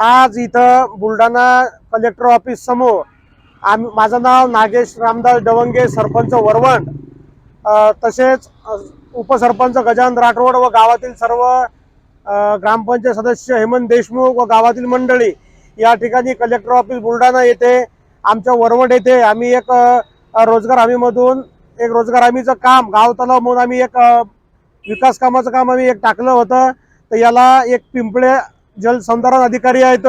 आज इथं Buldhana collector office समोर आम माझं नाव नागेश रामदास डवंगे सरपंच वरवण. तसेच उपसरपंच गजानन राठोड व गावातील सर्व ग्रामपंचायत सदस्य हेमंत देशमुख व गावातील मंडळी या ठिकाणी कलेक्टर ऑफिस बुलढाणा येथे आमच्या वरवड येथे आम्ही एक रोजगार हमीमधून एक रोजगार हमीचं काम गाव तलाव म्हणून आम्ही एक विकास कामाचं काम आम्ही एक टाकलं होतं. तर याला एक पिंपळे जलसंधारण अधिकारी आहेत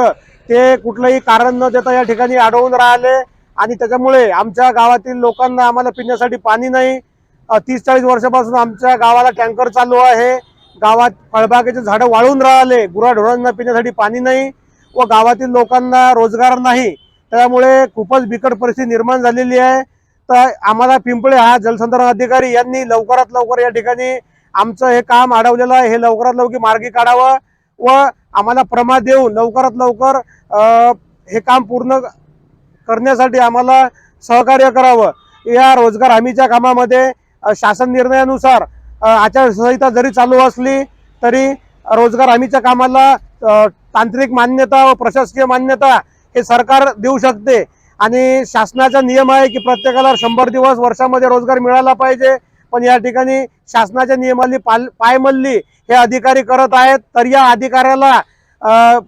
ते कुठलंही कारण न देता या ठिकाणी अडवून राहिले. आणि त्याच्यामुळे आमच्या गावातील लोकांना आम्हाला पिण्यासाठी पाणी नाही. तीस चाळीस वर्षापासून आमच्या गावाला टँकर चालू आहे. गावात फळबागेचे झाडं वाळून राहिले. गुराढोरांना पिण्यासाठी पाणी नाही व गावातील लोकांना रोजगार नाही. त्यामुळे खूपच बिकट परिस्थिती निर्माण झालेली आहे. तर आम्हाला पिंपळे हा जलसंधारण अधिकारी यांनी लवकरात लवकर या ठिकाणी आमचं हे काम अडवलेलं आहे. हे लवकरात लवकर मार्गी काढावं. व आम्हाला प्रमाद देऊन लवकरात लवकर हे काम पूर्ण करण्यासाठी आम्हाला सहकार्य करावं. या रोजगार हमीच्या कामामध्ये शासन निर्णयानुसार आचारसंहिता जरी चालू असली तरी रोजगार हमीच्या कामाला तांत्रिक मान्यता व प्रशासकीय मान्यता हे सरकार देऊ शकते. आणि शासनाचा नियम आहे की प्रत्येकाला शंभर दिवस वर्षामध्ये रोजगार मिळाला पाहिजे. पण या ठिकाणी शासनाच्या नियमाली पाल पायमल्ली हे अधिकारी करत आहेत तर या अधिकाऱ्याला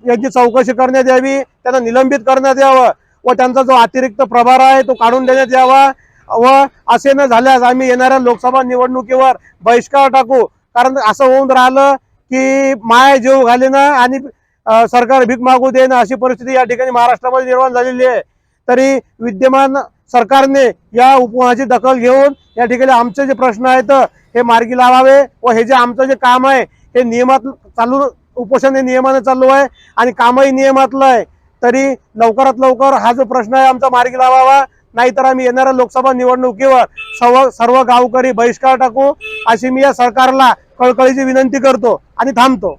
यांची चौकशी करण्यात यावी त्यांना निलंबित करण्यात यावं व त्यांचा जो अतिरिक्त प्रभार आहे तो काढून देण्यात यावा व असे न झाल्यास आम्ही येणाऱ्या लोकसभा निवडणुकीवर बहिष्कार टाकू. कारण असं होऊन राहिलं की माय जीव घालेना आणि सरकार भीक मागू दे ना अशी परिस्थिती या ठिकाणी महाराष्ट्रामध्ये निर्माण झालेली आहे. तरी विद्यमान सरकारने या उपवाची दखल घेऊन या ठिकाणी आमचे जे प्रश्न आहेत हे मार्गी लावावे व हे जे आमचं जे काम आहे हे नियमात चालू उपोषण हे नियमाने चालू आहे आणि कामही नियमातलं आहे. तरी लवकरात लवकर हा जो प्रश्न आहे आमचा मार्गी लावावा नाहीतर आम्ही येणाऱ्या लोकसभा निवडणुकीवर सर्व सर्व गावकरी बहिष्कार टाकू. अशी मी या सरकारला कळकळीची विनंती करतो आणि थांबतो.